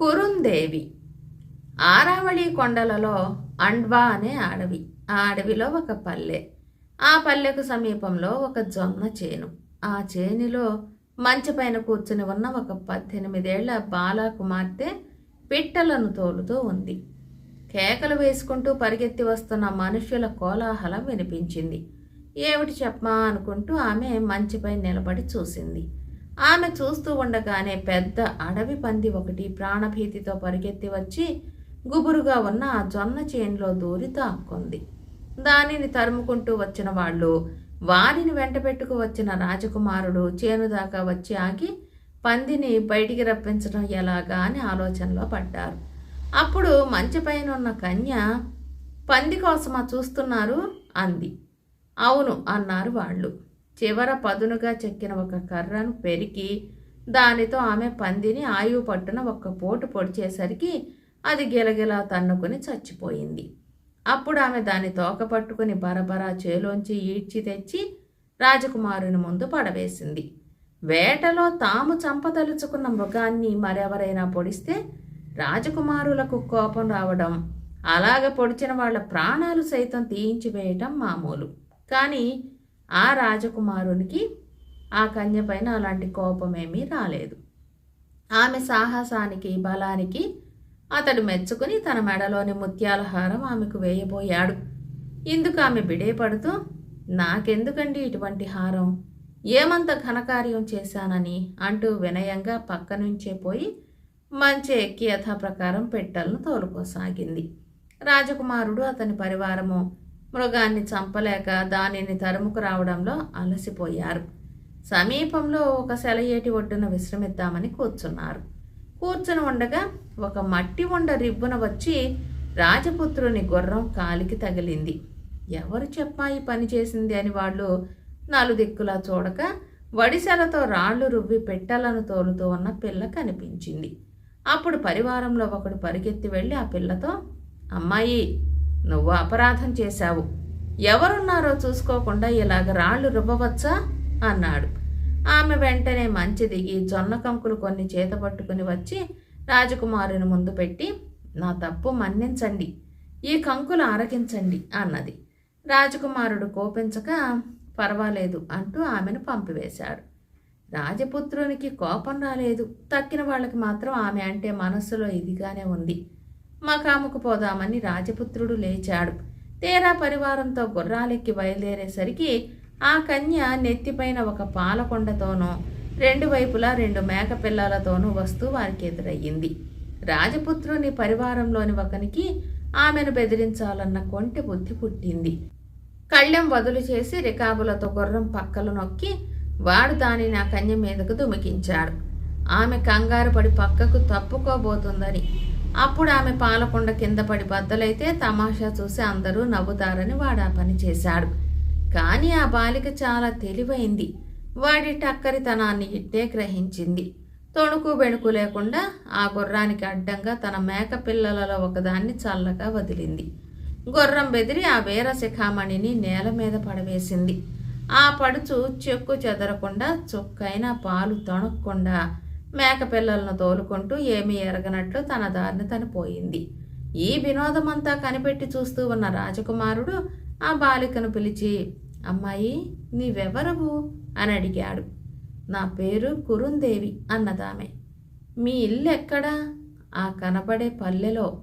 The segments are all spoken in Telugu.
కురుందేవి. ఆరావళి కొండలలో అండ్వా అనే అడవి. ఆ అడవిలో ఒక పల్లె. ఆ పల్లెకు సమీపంలో ఒక జొన్న చేను. ఆ చేనులో మంచి పైన కూర్చుని ఉన్న ఒక పద్దెనిమిదేళ్ళ బాలా కుమార్తె పిట్టలను తోలుతూ ఉంది. కేకలు వేసుకుంటూ పరిగెత్తి వస్తున్న మనుష్యుల కోలాహలం వినిపించింది. ఏమిటి చెప్పమా అనుకుంటూ ఆమె మంచిపై నిలబడి చూసింది. ఆమె చూస్తూ ఉండగానే పెద్ద అడవి పంది ఒకటి ప్రాణభీతితో పరిగెత్తి వచ్చి గుబురుగా ఉన్న ఆ జొన్న చేనులో దూరి దాక్కుంది దానిని తరుముకుంటూ వచ్చిన వాళ్ళు వారిని వెంటబెట్టుకు వచ్చిన రాజకుమారుడు చేను దాకా వచ్చి ఆగి పందిని బయటికి రప్పించడం ఎలాగా అని ఆలోచనలో పడ్డారు. అప్పుడు మంచిపైన ఉన్న కన్య పంది కోసమా చూస్తున్నారు? అంది. అవును అన్నారు వాళ్ళు. చివర పదునుగా చెక్కిన ఒక కర్రను పెరికి దానితో ఆమె పందిని ఆయువు పట్టున ఒక్క పోటు పొడిచేసరికి అది గిలగిలా తన్నుకుని చచ్చిపోయింది. అప్పుడు ఆమె దాని తోక పట్టుకుని బరబరా చేలోంచి ఈడ్చి తెచ్చి రాజకుమారుని ముందు పడవేసింది. వేటలో తాము చంపదలుచుకున్న మృగాన్ని మరెవరైనా పొడిస్తే రాజకుమారులకు కోపం రావడం అలాగ పొడిచిన వాళ్ళ ప్రాణాలు సైతం తీయించి వేయటం మామూలు. కానీ ఆ రాజకుమారునికి ఆ కన్య పైన అలాంటి కోపమేమీ రాలేదు. ఆమె సాహసానికి బలానికి అతడు మెచ్చుకుని తన మెడలోని ముత్యాల హారం ఆమెకు వేయబోయాడు. ఇందుకు ఆమె బిడేపడుతూ నాకెందుకండి ఇటువంటి హారం? ఏమంత ఘనకార్యం చేశానని? అంటూ వినయంగా పక్క నుంచే పోయి మంచి ఎక్కి యథాప్రకారం పెట్టెలను తోలుకోసాగింది. రాజకుమారుడు అతని పరివారము మృగాన్ని చంపలేక దానిని తరుముకు రావడంలో అలసిపోయారు. సమీపంలో ఒక సెలయేటి ఒడ్డున విశ్రమిద్దామని కూర్చున్నారు. కూర్చుని ఉండగా ఒక మట్టి ఉండ రిబ్బున వచ్చి రాజపుత్రుని గుర్రం కాలికి తగిలింది. ఎవరు చెప్పా ఈ పని చేసింది అని వాళ్ళు నలుదిక్కులా చూడక వడిసెలతో రాళ్ళు రువ్వి పెట్టెలను తోలుతూ ఉన్న పిల్ల కనిపించింది. అప్పుడు పరివారంలో ఒకడు పరిగెత్తి వెళ్ళి ఆ పిల్లతో అమ్మాయి నువ్వు అపరాధం చేశావు. ఎవరున్నారో చూసుకోకుండా ఇలాగ రాళ్ళు రుబ్బవచ్చా? అన్నాడు. ఆమె వెంటనే మంచి దిగి జొన్న కంకులు కొన్ని చేత పట్టుకుని వచ్చి రాజకుమారుని ముందు పెట్టి నా తప్పు మన్నించండి. ఈ కంకులు ఆరగించండి అన్నది. రాజకుమారుడు కోపించక పర్వాలేదు అంటూ ఆమెను పంపివేశాడు. రాజపుత్రునికి కోపం రాలేదు. తక్కిన వాళ్ళకి మాత్రం ఆమె అంటే మనస్సులో ఇదిగానే ఉంది. మకాముకు పోదామని రాజపుత్రుడు లేచాడు. తీరా పరివారంతో గుర్రాలెక్కి బయలుదేరేసరికి ఆ కన్య నెత్తిపైన ఒక పాలకొండతోనూ రెండు వైపులా రెండు మేక పిల్లలతోనూ వస్తూ వారికి ఎదురయ్యింది. రాజపుత్రుని పరివారంలోని ఒకనికి ఆమెను బెదిరించాలన్న కొంటె బుద్ధి పుట్టింది. కళ్ళెం వదులు చేసి రికాబులతో గుర్రం పక్కలు నొక్కి వాడు దానిని ఆ కన్య మీదకు దుమికించాడు. ఆమె కంగారు పడి పక్కకు తప్పుకోబోతుందని అప్పుడు ఆమె పాలకొండ కింద పడి బద్దలైతే తమాషా చూసి అందరూ నవ్వుతారని వాడు ఆ పని చేశాడు. కానీ ఆ బాలిక చాలా తెలివైంది. వాడి టక్కరితనాన్ని ఇట్టే గ్రహించింది. తొణుకు బెణుకు లేకుండా ఆ గుర్రానికి అడ్డంగా తన మేక పిల్లలలో ఒకదాన్ని చల్లగా వదిలింది. గుర్రం బెదిరి ఆ వీర శిఖామణిని నేల మీద పడవేసింది. ఆ పడుచు చెక్కు చెదరకుండా చుక్కైన పాలు తొణక్కుండా మేక పిల్లలను తోలుకుంటూ ఏమీ ఎరగనట్లు తన దారిని తను పోయింది. ఈ వినోదమంతా కనిపెట్టి చూస్తూ ఉన్న రాజకుమారుడు ఆ బాలికను పిలిచి అమ్మాయి నీవెవరవు? అని అడిగాడు. నా పేరు కురుందేవి అన్నదామె. మీ ఇల్లు ఎక్కడా ఆ కనబడే పల్లెలో.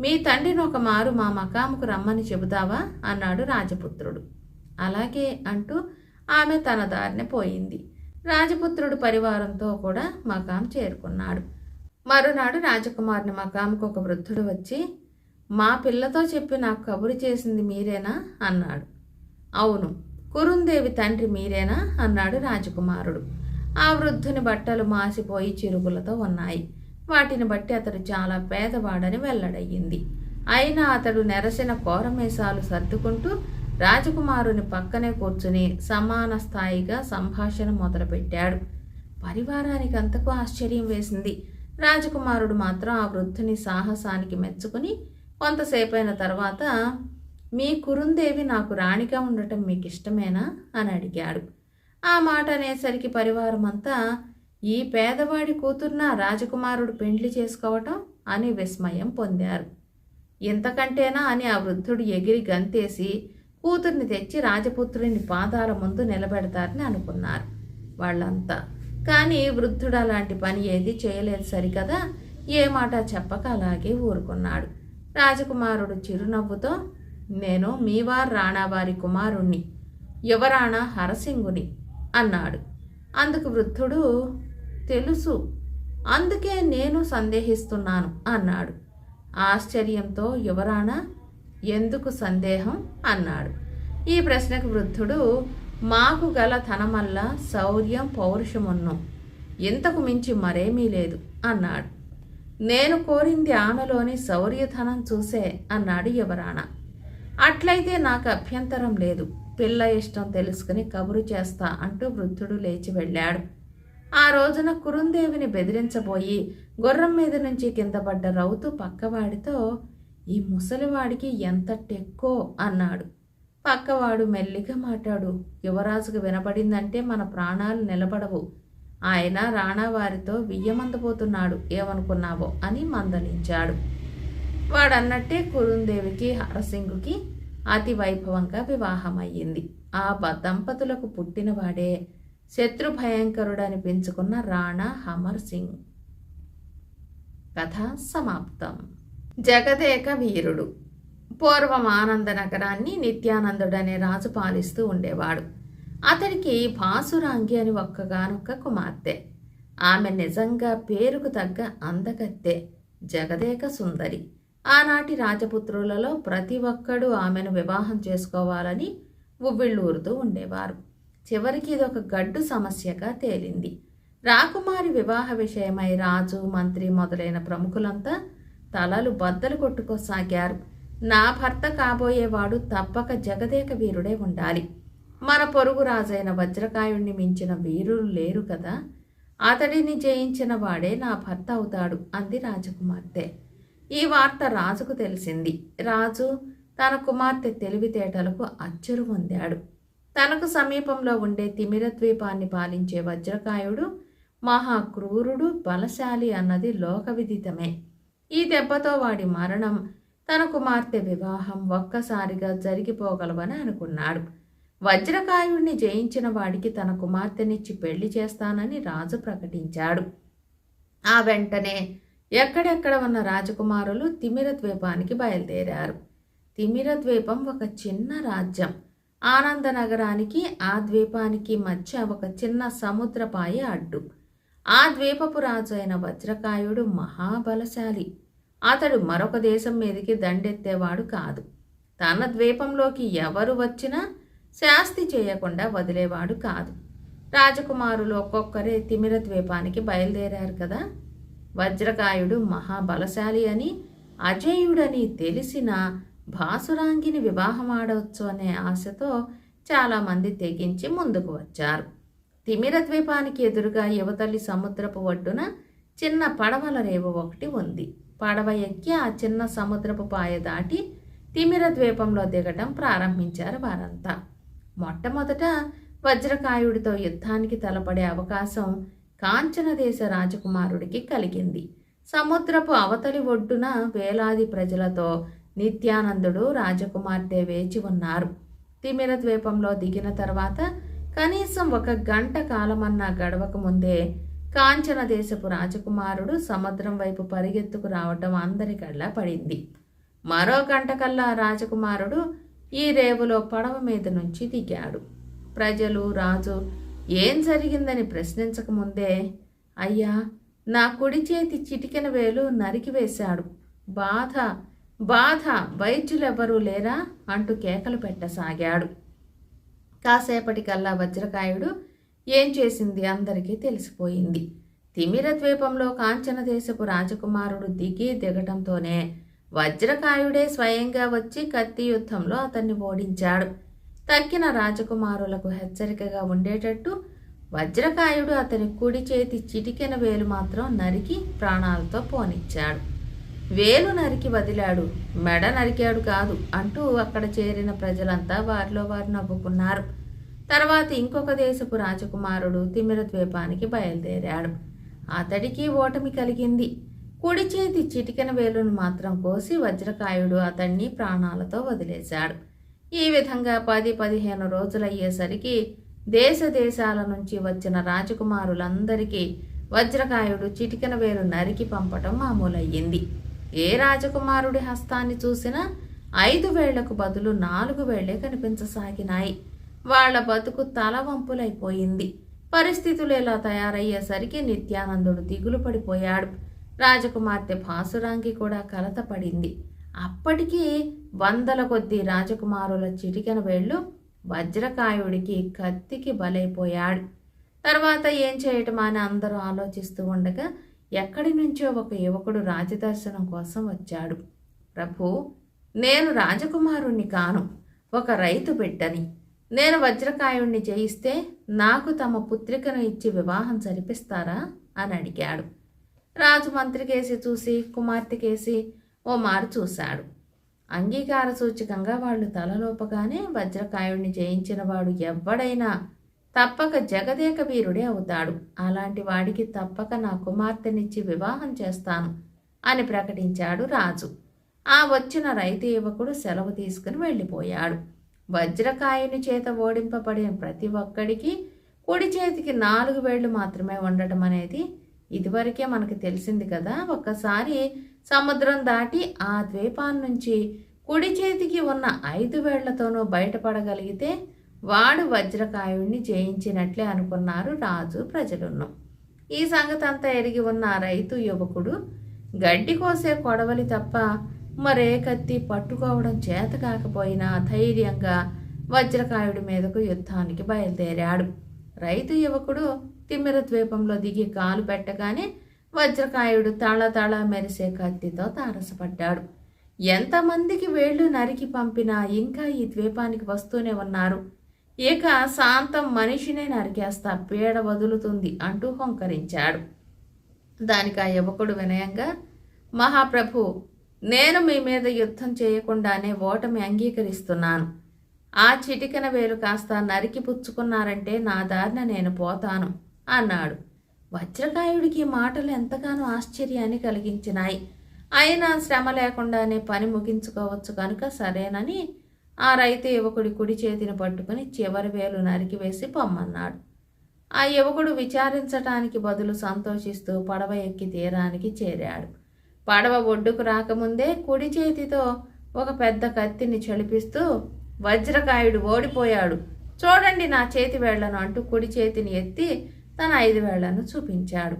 మీ తండ్రిని ఒక మారు మా మకాముకు రమ్మని చెబుతావా? అన్నాడు రాజపుత్రుడు. అలాగే అంటూ ఆమె తన దారిన పోయింది. రాజపుత్రుడు పరివారంతో కూడా మకాం చేరుకున్నాడు. మరునాడు రాజకుమారుని మకాంకు ఒక వృద్ధుడు వచ్చి మా పిల్లతో చెప్పి నాకు కబురు చేసింది మీరేనా? అన్నాడు. అవును కురుందేవి తండ్రి మీరేనా? అన్నాడు రాజకుమారుడు. ఆ వృద్ధుని బట్టలు మాసిపోయి చిరుగులతో ఉన్నాయి. వాటిని బట్టి అతడు చాలా పేదవాడని వెల్లడయ్యింది. అయినా అతడు నెరసిన కోరమేసాలు సర్దుకుంటూ రాజకుమారుని పక్కనే కూర్చుని సమాన స్థాయిగా సంభాషణ మొదలుపెట్టాడు. పరివారానికి అంతకు ఆశ్చర్యం వేసింది. రాజకుమారుడు మాత్రం ఆ వృద్ధుని సాహసానికి మెచ్చుకుని కొంతసేపైన తర్వాత మీ కురుందేవి నాకు రాణిగా ఉండటం మీకు ఇష్టమేనా అని అడిగాడు. ఆ మాట అనేసరికి పరివారం అంతా ఈ పేదవాడి కూతుర్న రాజకుమారుడు పెండ్లి చేసుకోవటం? అని విస్మయం పొందారు. ఇంతకంటేనా? అని ఆ వృద్ధుడు ఎగిరి గంతేసి కూతుర్ని తెచ్చి రాజపుత్రుని పాదాల ముందు నిలబెడతారని అనుకున్నారు వాళ్ళంతా. కానీ వృద్ధుడు అలాంటి పని ఏది చేయలేదు సరికదా. ఏ మాట చెప్పక అలాగే ఊరుకున్నాడు. రాజకుమారుడు చిరునవ్వుతో నేను మీవార్ రాణావారి కుమారుణ్ణి యువరాణ హరసింగుని అన్నాడు. అందుకు వృద్ధుడు తెలుసు అందుకే నేను సందేహిస్తున్నాను అన్నాడు. ఆశ్చర్యంతో యువరాణా ఎందుకు సందేహం అన్నాడు. ఈ ప్రశ్నకు వృద్ధుడు మాకు గల తనమల్ల శౌర్యం పౌరుషమున్నం ఇంతకు మించి మరేమీ లేదు అన్నాడు. నేను కోరింది ఆమెలోని శౌర్యధనం చూసే అన్నాడు యువరాణ. అట్లయితే నాకు అభ్యంతరం లేదు. పిల్ల ఇష్టం తెలుసుకుని కబురు చేస్తా అంటూ వృద్ధుడు లేచి వెళ్ళాడు. ఆ రోజున కురుందేవిని బెదిరించబోయి గుర్రం మీద నుంచి కింద పడ్డ రౌతు పక్కవాడితో ఈ ముసలివాడికి ఎంత టెక్కో అన్నాడు. పక్కవాడు మెల్లిగా మాట్లాడు యువరాజుకు వినపడిందంటే మన ప్రాణాలు నిలబడవు. ఆయన రాణావారితో వియ్యమందపోతున్నాడు ఏమనుకున్నావో అని మందలించాడు. వాడన్నట్టే కురుందేవికి హరసింగుకి అతి వైభవంగా వివాహమయ్యింది. ఆ దంపతులకు పుట్టినవాడే శత్రు భయంకరుడని పెంచుకున్న రాణా హమర్ సింగ్ కథ సమాప్తం. జగదేక వీరుడు పూర్వం ఆనంద నగరాన్ని నిత్యానందుడనే రాజు పాలిస్తూ ఉండేవాడు. అతడికి భాసురాంగి అని ఒక్కగానొక్క కుమార్తె. ఆమె నిజంగా పేరుకు తగ్గ అందగత్తె జగదేక సుందరి. ఆనాటి రాజపుత్రులలో ప్రతి ఒక్కడూ ఆమెను వివాహం చేసుకోవాలని ఉవ్విళ్ళూరుతూ ఉండేవారు. చివరికి ఇదొక గడ్డు సమస్యగా తేలింది. రాకుమారి వివాహ విషయమై రాజు మంత్రి మొదలైన ప్రముఖులంతా తలలు బద్దలు కొట్టుకోసాగారు. నా భర్త కాబోయేవాడు తప్పక జగదేక వీరుడే ఉండాలి. మన పొరుగు రాజైన వజ్రకాయుణ్ణి మించిన వీరులు లేరు కదా. అతడిని జయించిన వాడే నా భర్త అవుతాడు అంది రాజకుమార్తె. ఈ వార్త రాజుకు తెలిసింది. రాజు తన కుమార్తె తెలివితేటలకు అచ్చరు పొందాడు. తనకు సమీపంలో ఉండే తిమిర ద్వీపాన్ని పాలించే వజ్రకాయుడు మహా క్రూరుడు బలశాలి అన్నది లోకవిదితమే. ఈ దెబ్బతో వాడి మరణం తన కుమార్తె వివాహం ఒక్కసారిగా జరిగిపోగలవని అనుకున్నాడు. వజ్రకాయుణ్ణి జయించిన వాడికి తన కుమార్తెనిచ్చి పెళ్ళి చేస్తానని రాజు ప్రకటించాడు. ఆ వెంటనే ఎక్కడెక్కడ ఉన్న రాజకుమారులు తిమిర ద్వీపానికి బయలుదేరారు. తిమిర ద్వీపం ఒక చిన్న రాజ్యం. ఆనంద నగరానికి ఆ ద్వీపానికి మధ్య ఒక చిన్న సముద్రపాయ అడ్డు. ఆ ద్వీపపు రాజు అయిన వజ్రకాయుడు మహాబలశాలి. అతడు మరొక దేశం మీదకి దండెత్తేవాడు కాదు. తన ద్వీపంలోకి ఎవరు వచ్చినా శాస్తి చేయకుండా వదిలేవాడు కాదు. రాజకుమారులు ఒక్కొక్కరే తిమిర ద్వీపానికి బయలుదేరారు కదా. వజ్రకాయుడు మహాబలశాలి అని అజేయుడని తెలిసిన భాసురాంగిని వివాహమాడవచ్చు అనే ఆశతో చాలామంది తెగించి ముందుకు వచ్చారు. తిమిర ద్వీపానికి ఎదురుగా యువతల్లి సముద్రపు ఒడ్డున చిన్న పడవల రేవు ఒకటి ఉంది. పడవ ఎక్కి ఆ చిన్న సముద్రపు పాయ దాటి తిమిర ద్వీపంలో దిగటం ప్రారంభించారు వారంతా. మొట్టమొదట వజ్రకాయుడితో యుద్ధానికి తలపడే అవకాశం కాంచనదేశ రాజకుమారుడికి కలిగింది. సముద్రపు అవతలి ఒడ్డున వేలాది ప్రజలతో నిత్యానందుడు రాజకుమార్తె వేచి ఉన్నారు. తిమిర ద్వీపంలో దిగిన తర్వాత కనీసం ఒక గంట కాలమన్నా గడవక ముందే కాంచన దేశపు రాజకుమారుడు సముద్రం వైపు పరిగెత్తుకు రావటం అందరి కళ్ళ పడింది. మరో గంటకల్లా రాజకుమారుడు ఈ రేవులో పడవ మీద నుంచి దిగాడు. ప్రజలు రాజు ఏం జరిగిందని ప్రశ్నించకముందే అయ్యా నా కుడి చేతి చిటికెన వేలు నరికివేశాడు బాధ బాధ వైద్యులెవరూ లేరా? అంటూ కేకలు పెట్టసాగాడు. కాసేపటికల్లా వజ్రకాయుడు ఏం చేసింది అందరికీ తెలిసిపోయింది. తిమిర ద్వీపంలో కాంచన దేశపు రాజకుమారుడు దిగి దిగటంతోనే వజ్రకాయుడే స్వయంగా వచ్చి కత్తి యుద్ధంలో అతన్ని ఓడించాడు. తక్కిన రాజకుమారులకు హెచ్చరికగా ఉండేటట్టు వజ్రకాయుడు అతని కుడి చేతి చిటికెన వేలు మాత్రం నరికి ప్రాణాలతో పోనిచ్చాడు. వేలు నరికి వదిలాడు మెడ నరికాడు కాదు అంటూ అక్కడ చేరిన ప్రజలంతా వారిలో వారు నవ్వుకున్నారు. తర్వాత ఇంకొక దేశపు రాజకుమారుడు తిమిర ద్వీపానికి బయలుదేరాడు. అతడికి ఓటమి కలిగింది. కుడి చేతి చిటికెన వేలును మాత్రం కోసి వజ్రకాయుడు అతన్ని ప్రాణాలతో వదిలేశాడు. ఈ విధంగా పది పదిహేను రోజులయ్యేసరికి దేశ దేశాల నుంచి వచ్చిన రాజకుమారులందరికీ వజ్రకాయుడు చిటికెన వేలు నరికి పంపటం మామూలయ్యింది. ఏ రాజకుమారుడి హస్తాన్ని చూసినా ఐదు వేళ్ళకు బదులు నాలుగు వేళ్ళే కనిపించసాగినాయి. వాళ్ళ బతుకు తలవంపులైపోయింది పరిస్థితులు ఇలా తయారయ్యేసరికి నిత్యానందుడు దిగులు పడిపోయాడు. రాజకుమార్తె భాసురాంగి కూడా కలత పడింది అప్పటికీ వందల కొద్ది రాజకుమారుల చిటికెన వేళ్ళు వజ్రకాయుడికి కత్తికి బలైపోయాడు. తర్వాత ఏం చేయటం అని అందరూ ఆలోచిస్తూ ఉండగా ఎక్కడి నుంచో ఒక యువకుడు రాజదర్శనం కోసం వచ్చాడు. ప్రభు నేను రాజకుమారుణ్ణి కాను ఒక రైతు బిడ్డని. నేను వజ్రకాయుణ్ణి జయిస్తే నాకు తమ పుత్రికను ఇచ్చి వివాహం జరిపిస్తారా? అని అడిగాడు. రాజు మంత్రికేసి చూసి కుమార్తెకేసి ఓ మారు చూశాడు. అంగీకార సూచకంగా వాళ్ళు తలలోపగానే వజ్రకాయుణ్ణి జయించిన వాడు ఎవ్వడైనా తప్పక జగదేక వీరుడే అవుతాడు. అలాంటి వాడికి తప్పక నా కుమార్తెనిచ్చి వివాహం చేస్తాను అని ప్రకటించాడు రాజు. ఆ వచ్చిన రైతు యువకుడు సెలవు తీసుకుని వెళ్ళిపోయాడు. వజ్రకాయుని చేత ఓడింపబడిన ప్రతి ఒక్కడికి కుడి చేతికి నాలుగు వేళ్ళు మాత్రమే ఉండటం అనేది ఇదివరకే మనకు తెలిసింది కదా. ఒక్కసారి సముద్రం దాటి ఆ ద్వీపాల నుంచి కుడి చేతికి ఉన్న ఐదు వేళ్ళతోనూ బయటపడగలిగితే వాడు వజ్రకాయుణ్ణి జయించినట్లే అనుకున్నారు రాజు ప్రజలును ఈ సంగతి అంతా ఎరిగి ఉన్న రైతు యువకుడు గడ్డి కోసే కొడవలి తప్ప మరే కత్తి పట్టుకోవడం చేత కాకపోయినా ధైర్యంగా వజ్రకాయుడి మీదకు యుద్ధానికి బయలుదేరాడు. రైతు యువకుడు తిమ్మిర ద్వీపంలో దిగి కాలు పెట్టగానే వజ్రకాయుడు తళతళ మెరిసే కత్తితో తారసపడ్డాడు. ఎంతమందికి వేళ్ళు నరికి పంపినా ఇంకా ఈ ద్వీపానికి వస్తూనే ఉన్నారు. ఇక శాంతం మనిషినే నరికేస్తా పీడ వదులుతుంది అంటూ హొంకరించాడు. దానికి ఆ యువకుడు వినయంగా మహాప్రభు నేను మీ మీద యుద్ధం చేయకుండానే ఓటమి అంగీకరిస్తున్నాను. ఆ చిటికన వేలు కాస్త నరికి పుచ్చుకున్నారంటే నా దారిన నేను పోతాను అన్నాడు. వజ్రకాయుడికి మాటలు ఎంతగానో ఆశ్చర్యాన్ని కలిగించినాయి. అయినా శ్రమ లేకుండానే పని ముగించుకోవచ్చు కనుక సరేనని ఆ రైతు యువకుడి కుడి చేతిని పట్టుకుని చివరి వేలు నరికివేసి పొమ్మన్నాడు. ఆ యువకుడు విచారించటానికి బదులు సంతోషిస్తూ పడవ ఎక్కి తీరానికి చేరాడు. పడవ ఒడ్డుకు రాకముందే కుడి చేతితో ఒక పెద్ద కత్తిని చలిపిస్తూ వజ్రకాయుడు ఓడిపోయాడు. చూడండి నా చేతి వేళ్ళను అంటూ కుడి చేతిని ఎత్తి తన ఐదు వేళ్ళను చూపించాడు.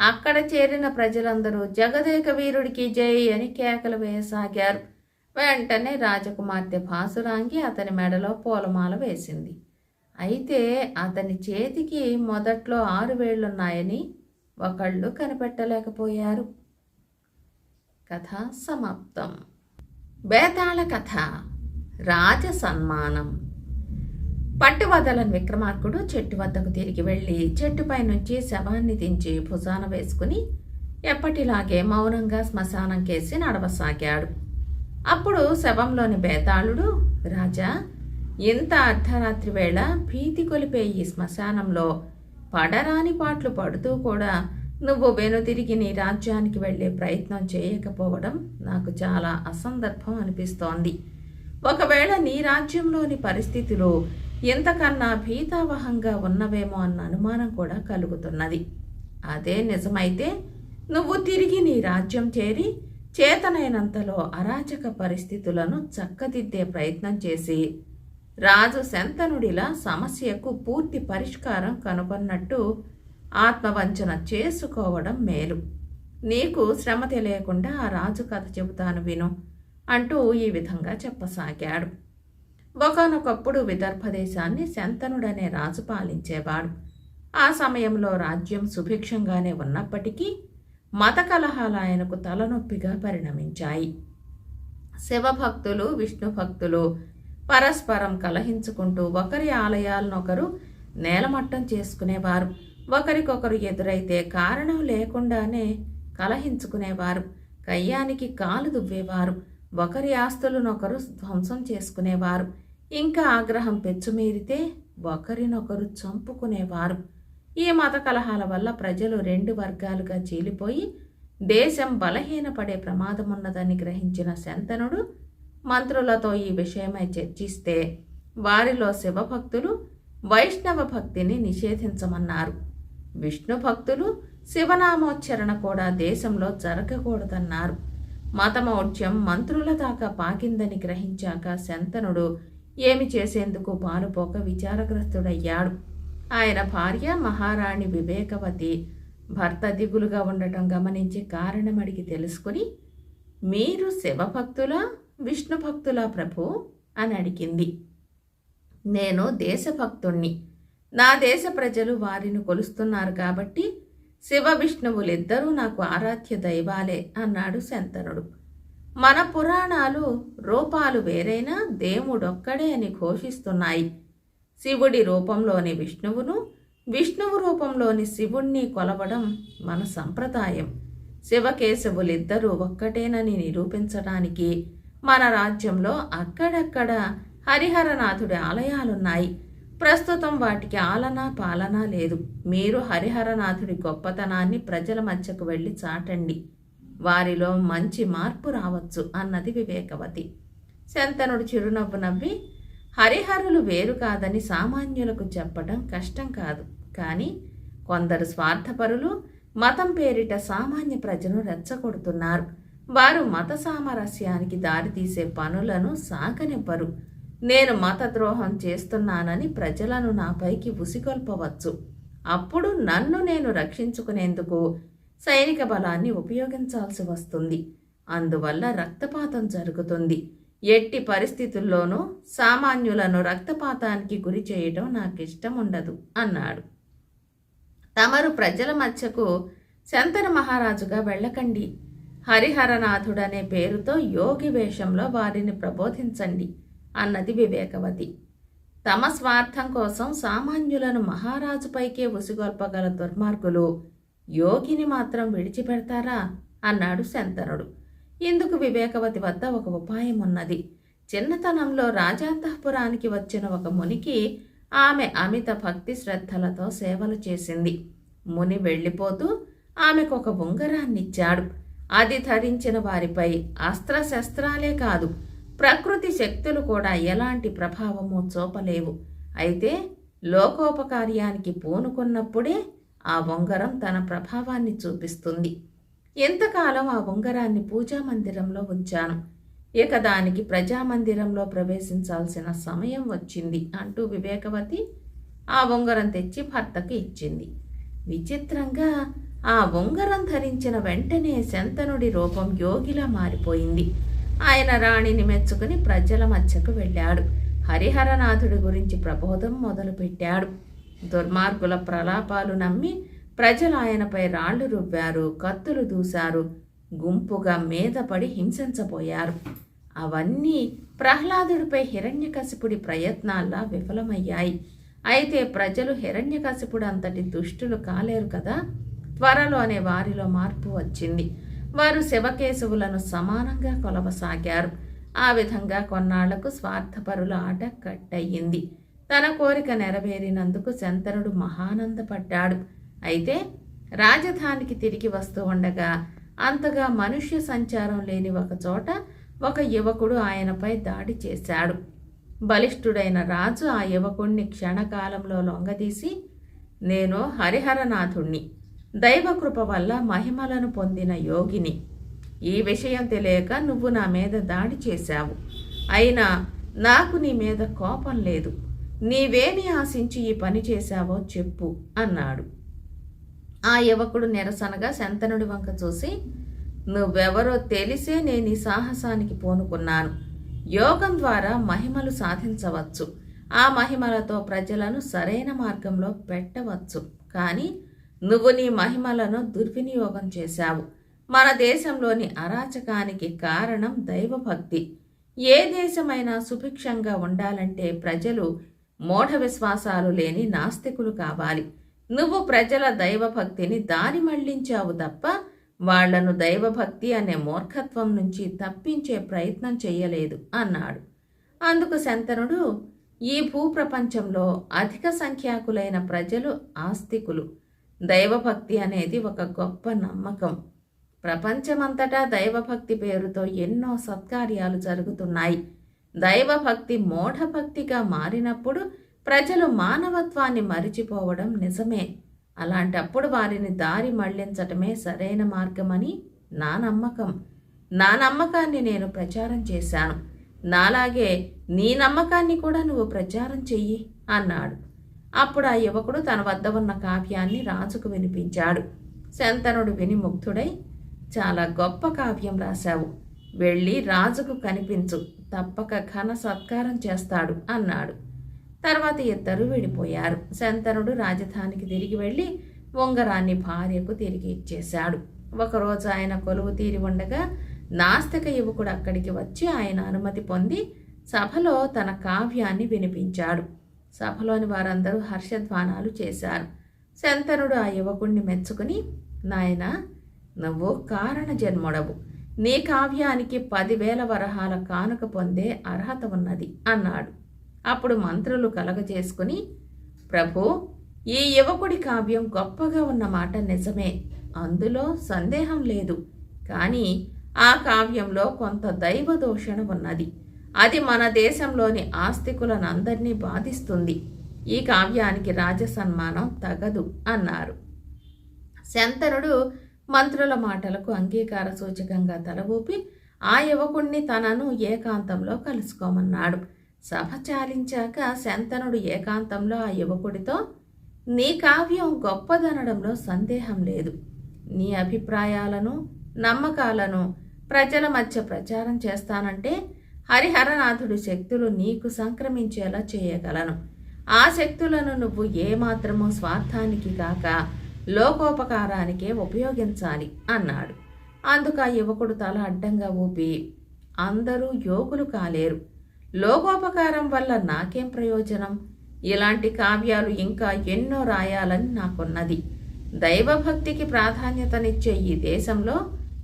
అక్కడ చేరిన ప్రజలందరూ జగదేక వీరుడికి జై అని కేకలు వేయసాగారు. వెంటనే రాజకుమార్తె భాసురాంగి అతని మెడలో పూలమాల వేసింది. అయితే అతని చేతికి మొదట్లో ఆరు వేళ్ళున్నాయని ఒకళ్ళు కనిపెట్టలేకపోయారు. కథ సమాప్తం. బేతాళ కథ. రాజ సన్మానం. పట్టువదలని విక్రమార్కుడు చెట్టు వద్దకు తిరిగి వెళ్ళి చెట్టుపై నుంచి శవాన్ని దించి భుజాన వేసుకుని ఎప్పటిలాగే మౌనంగా శ్మశానం కేసి నడవసాగాడు. అప్పుడు శవంలోని బేతాళుడు రాజా ఇంత అర్ధరాత్రి వేళ భీతి కొలిపే ఈ శ్మశానంలో పడరాని పాటలు పడుతూ కూడా నువ్వు వెనుతిరిగి నీ రాజ్యానికి వెళ్ళే ప్రయత్నం చేయకపోవడం నాకు చాలా అసందర్భం అనిపిస్తోంది. ఒకవేళ నీ రాజ్యంలోని పరిస్థితులు ఇంతకన్నా భీతావహంగా ఉన్నవేమో అన్న అనుమానం కూడా కలుగుతున్నది. అదే నిజమైతే నువ్వు తిరిగి నీ రాజ్యం చేరి చేతనైనంతలో అరాచక పరిస్థితులను చక్కదిద్దే ప్రయత్నం చేసి రాజు శంతనుడిలా సమస్యకు పూర్తి పరిష్కారం కనుగొన్నట్టు ఆత్మవంచన చేసుకోవడం మేలు. నీకు శ్రమ తెలియకుండా ఆ రాజు కథ చెబుతాను విను అంటూ ఈ విధంగా చెప్పసాగాడు. ఒకనొకప్పుడు విదర్భ దేశాన్ని శంతనుడనే రాజు పాలించేవాడు. ఆ సమయంలో రాజ్యం సుభిక్షంగానే ఉన్నప్పటికీ మత కలహాలు ఆయనకు తలనొప్పిగా పరిణమించాయి. శివభక్తులు విష్ణు భక్తులు పరస్పరం కలహించుకుంటూ ఒకరి ఆలయాలనొకరు నేలమట్టం చేసుకునేవారు. ఒకరికొకరు ఎదురైతే కారణం లేకుండానే కలహించుకునేవారు. కయ్యానికి కాలు దువ్వేవారు. ఒకరి ఆస్తులనొకరు ధ్వంసం చేసుకునేవారు. ఇంకా ఆగ్రహం పెచ్చుమీరితే ఒకరినొకరు చంపుకునేవారు. ఈ మత కలహాల వల్ల ప్రజలు రెండు వర్గాలుగా చీలిపోయి దేశం బలహీనపడే ప్రమాదమున్నదని గ్రహించిన శంతనుడు మంత్రులతో ఈ విషయమై చర్చిస్తే వారిలో శివభక్తులు వైష్ణవ భక్తిని నిషేధించమన్నారు. విష్ణు భక్తులు శివనామోచ్చరణ కూడా దేశంలో జరగకూడదన్నారు. మతమౌఢ్యం మంత్రుల దాకా పాకిందని గ్రహించాక శంతనుడు ఏమి చేసేందుకు పాలుపోక విచారగ్రస్తుడయ్యాడు. ఆయన భార్య మహారాణి వివేకవతి భర్త దిగులుగా ఉండటం గమనించి కారణం అడిగి తెలుసుకుని మీరు శివభక్తులా విష్ణు భక్తులా ప్రభు అని అడిగింది. నేను దేశభక్తుణ్ణి. నా దేశ ప్రజలు వారిని కొలుస్తున్నారు కాబట్టి శివ విష్ణువులిద్దరూ నాకు ఆరాధ్య దైవాలే అన్నాడు శంతనుడు. మన పురాణాలు రూపాలు వేరైనా దేవుడొక్కడే అని ఘోషిస్తున్నాయి. శివుడి రూపంలోని విష్ణువును విష్ణువు రూపంలోని శివుణ్ణి కొలవడం మన సంప్రదాయం. శివకేశవులిద్దరూ ఒక్కటేనని నిరూపించడానికి మన రాజ్యంలో అక్కడక్కడ హరిహరనాథుడి ఆలయాలున్నాయి. ప్రస్తుతం వాటికి ఆలన పాలన లేదు. మీరు హరిహరనాథుడి గొప్పతనాన్ని ప్రజల మధ్యకు వెళ్ళి చాటండి. వారిలో మంచి మార్పు రావచ్చు అన్నది వివేకవతి. శంతనుడు చిరునవ్వు నవ్వి హరిహరులు వేరు కాదని సామాన్యులకు చెప్పడం కష్టం కాదు. కానీ కొందరు స్వార్థపరులు మతం పేరిట సామాన్య ప్రజను రెచ్చగొడుతున్నారు. వారు మత సామరస్యానికి దారితీసే పనులను సాగనివ్వరు నేను మతద్రోహం చేస్తున్నానని ప్రజలను నాపైకి ఉసిగొల్పవచ్చు. అప్పుడు నన్ను నేను రక్షించుకునేందుకు సైనిక బలాన్ని ఉపయోగించాల్సి వస్తుంది. అందువల్ల రక్తపాతం జరుగుతుంది. ఎట్టి పరిస్థితుల్లోనూ సామాన్యులను రక్తపాతానికి గురి చేయటం నాకు ఇష్టం ఉండదు అన్నాడు. తమరు ప్రజల మధ్యకు శంతన మహారాజుగా వెళ్ళకండి. హరిహరనాథుడనే పేరుతో యోగి వేషంలో వారిని ప్రబోధించండి అన్నది వివేకవతి. తమ స్వార్థం కోసం సామాన్యులను మహారాజుపైకే ఉసిగొల్పగల దుర్మార్గులు యోగిని మాత్రం విడిచిపెడతారా అన్నాడు శంతనుడు. ఇందుకు వివేకవతి వద్ద ఒక ఉపాయం ఉన్నది? చిన్నతనంలో రాజాంతఃపురానికి వచ్చిన ఒక మునికి ఆమె అమిత భక్తి శ్రద్ధలతో సేవలు చేసింది. ముని వెళ్ళిపోతూ ఆమెకు ఒక ఉంగరాన్నిచ్చాడు. అది ధరించిన వారిపై అస్త్రశస్త్రాలే కాదు ప్రకృతి శక్తులు కూడా ఎలాంటి ప్రభావము చూపలేవు. అయితే లోకోపకార్యానికి పూనుకున్నప్పుడే ఆ ఉంగరం తన ప్రభావాన్ని చూపిస్తుంది. ఎంతకాలం ఆ ఉంగరాన్ని పూజా మందిరంలో ఉంచాను? ఇక దానికి ప్రజామందిరంలో ప్రవేశించాల్సిన సమయం వచ్చింది అంటూ వివేకవతి ఆ ఉంగరం తెచ్చి భర్తకు ఇచ్చింది. విచిత్రంగా ఆ ఉంగరం ధరించిన వెంటనే శంతనుడి రూపం యోగిలా మారిపోయింది. ఆయన రాణిని మెచ్చుకుని ప్రజల మధ్యకు వెళ్ళాడు. హరిహరనాథుడి గురించి ప్రబోధం మొదలుపెట్టాడు. దుర్మార్గుల ప్రలాపాలు నమ్మి ప్రజలు ఆయనపై రాళ్ళు రువ్వారు కత్తులు దూశారు గుంపుగా మీదపడి హింసించబోయారు. అవన్నీ ప్రహ్లాదుడిపై హిరణ్యకశిపుడి ప్రయత్నాల్లా విఫలమయ్యాయి. అయితే ప్రజలు హిరణ్యకశిపుడు అంతటి దుష్టులు కాలేరు కదా? త్వరలోనే వారిలో మార్పు వచ్చింది. వారు శివకేశవులను సమానంగా కొలవసాగారు. ఆ విధంగా కొన్నాళ్ళకు స్వార్థపరుల ఆట కట్టయింది. తన కోరిక నెరవేరినందుకు శంతనుడు మహానందపడ్డాడు. అయితే రాజధానికి తిరిగి వస్తూ ఉండగా అంతగా మనుష్య సంచారం లేని ఒక చోట ఒక యువకుడు ఆయనపై దాడి చేశాడు. బలిష్ఠుడైన రాజు ఆ యువకుణ్ణి క్షణకాలంలో లొంగదీసి నేను హరిహరనాథుణ్ణి. దైవకృప వల్ల మహిమలను పొందిన యోగిని. ఈ విషయం తెలియక నువ్వు నా మీద దాడి చేశావు. అయినా నాకు నీ మీద కోపం లేదు. నీవేమి ఆశించి ఈ పని చేశావో చెప్పు అన్నాడు. ఆ యువకుడు నిరసనగా శంతనుడి వంక చూసి నువ్వెవరో తెలిసే నేను ఈ సాహసానికి పూనుకున్నాను. యోగం ద్వారా మహిమలు సాధించవచ్చు. ఆ మహిమలతో ప్రజలను సరైన మార్గంలో పెట్టవచ్చు. కానీ నువ్వు నీ మహిమలను దుర్వినియోగం చేశావు. మన దేశంలోని అరాచకానికి కారణం దైవభక్తి. ఏ దేశమైనా సుభిక్షంగా ఉండాలంటే ప్రజలు మూఢ విశ్వాసాలు లేని నాస్తికులు కావాలి. నువ్వు ప్రజల దైవభక్తిని దారి మళ్ళించావు తప్ప వాళ్ళను దైవభక్తి అనే మూర్ఖత్వం నుంచి తప్పించే ప్రయత్నం చెయ్యలేదు అన్నాడు. అందుకు శంతనుడు ఈ భూప్రపంచంలో అధిక సంఖ్యాకులైన ప్రజలు ఆస్తికులు. దైవభక్తి అనేది ఒక గొప్ప నమ్మకం. ప్రపంచమంతటా దైవభక్తి పేరుతో ఎన్నో సత్కార్యాలు జరుగుతున్నాయి. దైవభక్తి మూఢభక్తిగా మారినప్పుడు ప్రజలు మానవత్వాన్ని మరిచిపోవడం నిజమే. అలాంటప్పుడు వారిని దారి మళ్ళించటమే సరైన మార్గమని నా నమ్మకం. నా నమ్మకాన్ని నేను ప్రచారం చేశాను. నాలాగే నీ నమ్మకాన్ని కూడా నువ్వు ప్రచారం చెయ్యి అన్నాడు. అప్పుడు ఆ యువకుడు తన వద్ద ఉన్న కావ్యాన్ని రాజుకు వినిపించాడు. శంతనుడు విని ముగ్ధుడై చాలా గొప్ప కావ్యం రాశావు. వెళ్ళి రాజుకు కనిపించు. తప్పక ఘన సత్కారం చేస్తాడు అన్నాడు. తర్వాత ఇద్దరు విడిపోయారు. శంతనుడు రాజధానికి తిరిగి వెళ్ళి ఉంగరాన్ని భార్యకు తిరిగి ఇచ్చేశాడు. ఒకరోజు ఆయన కొలువు తీరి ఉండగా నాస్తిక యువకుడు అక్కడికి వచ్చి ఆయన అనుమతి పొంది సభలో తన కావ్యాన్ని వినిపించాడు. సభలోని వారందరూ హర్షధ్వానాలు చేశారు. శంతనుడు ఆ యువకుణ్ణి మెచ్చుకుని నాయన నువ్వు కారణ జన్ముడవు. నీ కావ్యానికి పదివేల వరహాల కానుక పొందే అర్హత ఉన్నది అన్నాడు. అప్పుడు మంత్రులు కలగజేసుకుని ప్రభు ఈ యువకుడి కావ్యం గొప్పగా ఉన్న మాట నిజమే. అందులో సందేహం లేదు. కానీ ఆ కావ్యంలో కొంత దైవ దూషణ ఉన్నది. అది మన దేశంలోని ఆస్తికులనందరినీ బాధిస్తుంది. ఈ కావ్యానికి రాజసన్మానం తగదు అన్నారు. శంతనుడు మంత్రుల మాటలకు అంగీకార సూచకంగా తల ఊపి ఆ యువకుణ్ణి తనను ఏకాంతంలో కలుసుకోమన్నాడు. సభ చాలించాక శంతనుడు ఏకాంతంలో ఆ యువకుడితో నీ కావ్యం గొప్పదనడంలో సందేహం లేదు. నీ అభిప్రాయాలను నమ్మకాలను ప్రజల మధ్య ప్రచారం చేస్తానంటే హరిహరనాథుడి శక్తులు నీకు సంక్రమించేలా చేయగలను. ఆ శక్తులను నువ్వు ఏమాత్రమూ స్వార్థానికి కాక లోకోపకారానికే ఉపయోగించాలి అన్నాడు. అందుకు ఆ యువకుడు తల అడ్డంగా ఊపి అందరూ యోగులు కాలేరు. లోకోపకారం వల్ల నాకేం ప్రయోజనం? ఇలాంటి కావ్యాలు ఇంకా ఎన్నో రాయాలని నాకున్నది. దైవభక్తికి ప్రాధాన్యతనిచ్చే ఈ దేశంలో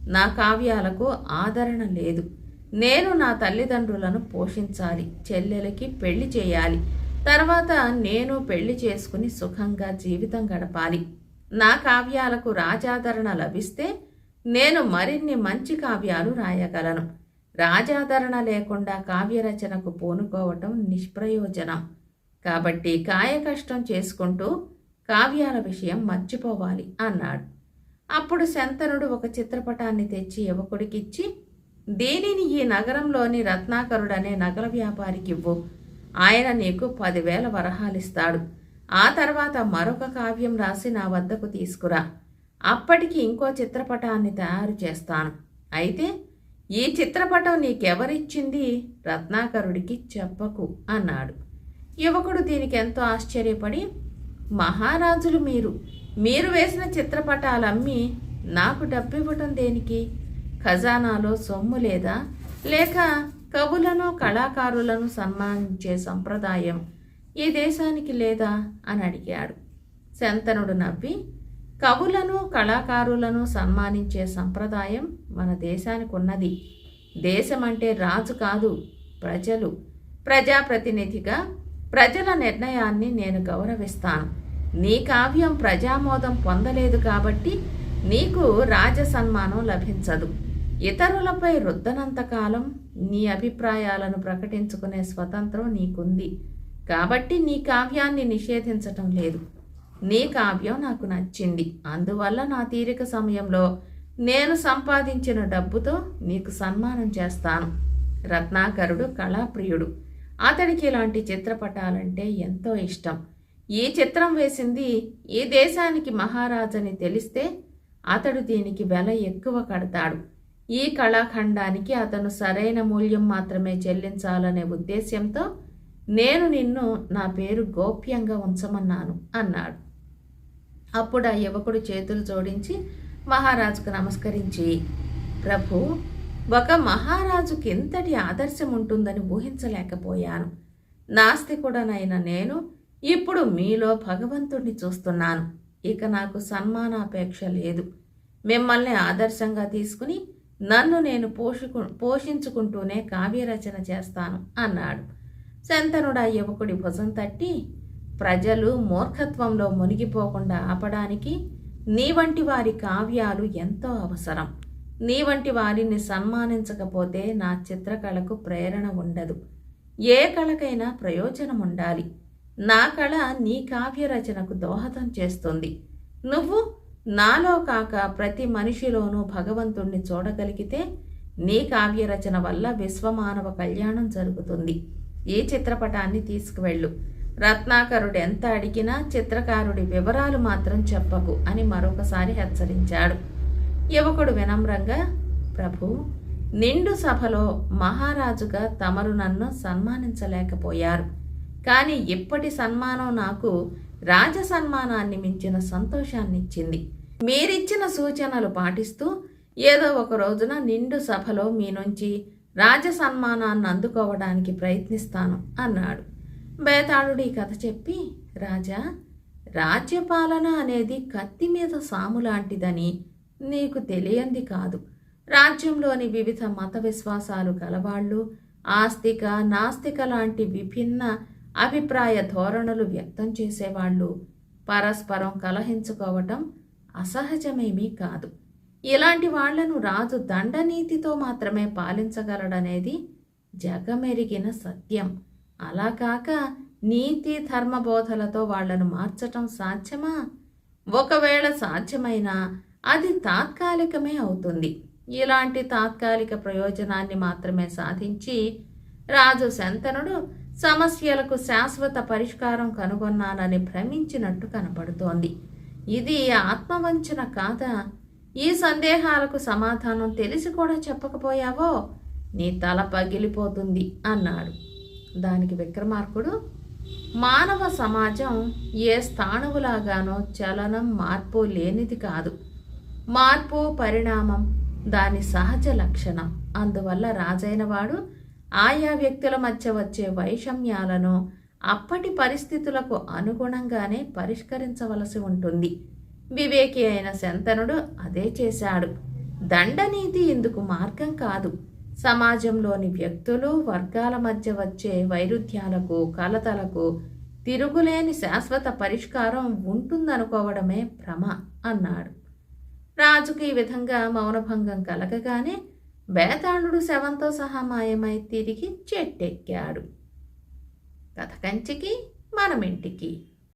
నా కావ్యాలకు ఆదరణ లేదు. నేను నా తల్లిదండ్రులను పోషించాలి చెల్లెలకి పెళ్ళి చేయాలి. తర్వాత నేను పెళ్ళి చేసుకుని సుఖంగా జీవితం గడపాలి. నా కావ్యాలకు రాజాదరణ లభిస్తే నేను మరిన్ని మంచి కావ్యాలు రాయగలను. రాజాదరణ లేకుండా కావ్యరచనకు పూనుకోవటం నిష్ప్రయోజనం. కాబట్టి కాయకష్టం చేసుకుంటూ కావ్యాల విషయం మర్చిపోవాలి అన్నాడు. అప్పుడు శంతనుడు ఒక చిత్రపటాన్ని తెచ్చి యువకుడికిచ్చి దీనిని ఈ నగరంలోని రత్నాకరుడనే నగర వ్యాపారికి ఇవ్వు. ఆయన నీకు పదివేల వరహాలిస్తాడు. ఆ తర్వాత మరొక కావ్యం రాసి నా వద్దకు తీసుకురా. అప్పటికి ఇంకో చిత్రపటాన్ని తయారు చేస్తాను. అయితే ఈ చిత్రపటం నీకెవరిచ్చింది? రత్నాకరుడికి చెప్పకు అన్నాడు. యువకుడు దీనికి ఎంతో ఆశ్చర్యపడి మహారాజులు మీరు మీరు వేసిన చిత్రపటాలమ్మి నాకు డబ్బివ్వటం దేనికి? ఖజానాలో సొమ్ము లేదా? లేక కవులను కళాకారులను సన్మానించే సంప్రదాయం ఈ దేశానికి లేదా? అని అడిగాడు. శంతనుడు నవ్వి కవులను కళాకారులను సన్మానించే సంప్రదాయం మన దేశానికి ఉన్నది దేశం అంటే రాజు కాదు ప్రజలు. ప్రజాప్రతినిధిగా ప్రజల నిర్ణయాన్ని నేను గౌరవిస్తాను. నీ కావ్యం ప్రజామోదం పొందలేదు కాబట్టి నీకు రాజ సన్మానం లభించదు. ఇతరులపై రుద్దనంతకాలం నీ అభిప్రాయాలను ప్రకటించుకునే స్వతంత్రం నీకుంది. కాబట్టి నీ కావ్యాన్ని నిషేధించటం లేదు. నీ కావ్యం నాకు నచ్చింది. అందువల్ల నా తీరిక సమయంలో నేను సంపాదించిన డబ్బుతో నీకు సన్మానం చేస్తాను. రత్నాకరుడు కళాప్రియుడు. అతడికి ఇలాంటి చిత్రపటాలంటే ఎంతో ఇష్టం. ఈ చిత్రం వేసింది ఈ దేశానికి మహారాజని తెలిస్తే అతడు దీనికి వెల ఎక్కువ కడతాడు. ఈ కళాఖండానికి అతను సరైన మూల్యం మాత్రమే చెల్లించాలనే ఉద్దేశ్యంతో నేను నిన్ను నా పేరు గోప్యంగా ఉంచమన్నాను అన్నాడు. అప్పుడు ఆ యువకుడు చేతులు జోడించి మహారాజుకు నమస్కరించి ప్రభు ఒక మహారాజుకి ఎంతటి ఆదర్శం ఉంటుందని ఊహించలేకపోయాను నాస్తికుడనైన నేను ఇప్పుడు మీలో భగవంతుణ్ణి చూస్తున్నాను. ఇక నాకు సన్మానాపేక్ష లేదు. మిమ్మల్ని ఆదర్శంగా తీసుకుని నన్ను నేను పోషుకు పోషించుకుంటూనే కావ్యరచన చేస్తాను అన్నాడు. శంతనుడు ఆ యువకుడి భుజం తట్టి ప్రజలు మూర్ఖత్వంలో మునిగిపోకుండా ఆపడానికి నీ వంటి వారి కావ్యాలు ఎంతో అవసరం. నీ వంటి వారిని సన్మానించకపోతే నా చిత్రకళకు ప్రేరణ ఉండదు. ఏ కళకైనా ప్రయోజనం ఉండాలి. నా కళ నీ కావ్య రచనకు దోహదం చేస్తుంది. నువ్వు నాలో కాక ప్రతి మనిషిలోనూ భగవంతుణ్ణి చూడగలిగితే నీ కావ్య రచన వల్ల విశ్వమానవ కళ్యాణం జరుగుతుంది. ఈ చిత్రపటాన్ని తీసుకువెళ్ళు. రత్నాకరుడు ఎంత అడిగినా చిత్రకారుడి వివరాలు మాత్రం చెప్పకు అని మరొకసారి హెచ్చరించాడు. యువకుడు వినమ్రంగా ప్రభు నిండు సభలో మహారాజుగా తమరు నన్ను సన్మానించలేకపోయారు. కానీ ఇప్పటి సన్మానం నాకు రాజ సన్మానాన్ని మించిన సంతోషాన్నిచ్చింది. మీరిచ్చిన సూచనలు పాటిస్తూ ఏదో ఒక రోజున నిండు సభలో మీ నుంచి రాజ సన్మానాన్ని అందుకోవడానికి ప్రయత్నిస్తాను అన్నాడు. బేతాళుడు ఈ కథ చెప్పి రాజా రాజ్యపాలన అనేది కత్తి మీద సాము లాంటిదని నీకు తెలియంది కాదు. రాజ్యంలోని వివిధ మత విశ్వాసాలు గలవాళ్ళు ఆస్తిక నాస్తిక లాంటి విభిన్న అభిప్రాయ ధోరణులు వ్యక్తం చేసేవాళ్ళు పరస్పరం కలహించుకోవటం అసహజమేమీ కాదు. ఇలాంటి వాళ్ళను రాజు దండనీతితో మాత్రమే పాలించగలడనేది జగమెరిగిన సత్యం. అలా కాక నీతి ధర్మబోధలతో వాళ్ళను మార్చటం సాధ్యమా? ఒకవేళ సాధ్యమైనా అది తాత్కాలికమే అవుతుంది. ఇలాంటి తాత్కాలిక ప్రయోజనాన్ని మాత్రమే సాధించి రాజు శంతనుడు సమస్యలకు శాశ్వత పరిష్కారం కనుగొన్నానని భ్రమించినట్టు కనపడుతోంది. ఇది ఆత్మవంచన కాదా? ఈ సందేహాలకు సమాధానం తెలిసి కూడా చెప్పకపోయావో? నీ తల పగిలిపోతుంది అన్నాడు. దానికి విక్రమార్కుడు మానవ సమాజం ఏ స్థాణువులాగానో చలనం మార్పు లేనిది కాదు. మార్పు పరిణామం దాని సహజ లక్షణం. అందువల్ల రాజైన వాడు ఆయా వ్యక్తుల మధ్య వచ్చే వైషమ్యాలను అప్పటి పరిస్థితులకు అనుగుణంగానే పరిష్కరించవలసి ఉంటుంది. వివేకి అయిన శంతనుడు అదే చేశాడు. దండనీతి ఇందుకు మార్గం కాదు. సమాజంలోని వ్యక్తులు వర్గాల మధ్య వచ్చే వైరుధ్యాలకు కలతలకు తిరుగులేని శాశ్వత పరిష్కారం ఉంటుందనుకోవడమే భ్రమ అన్నాడు. రాజుకు ఈ విధంగా మౌనభంగం కలగగానే బేతాళుడు శవంతో సహా మాయమై తిరిగి చెట్టెక్కాడు. కథ కంచికి మనమింటికి.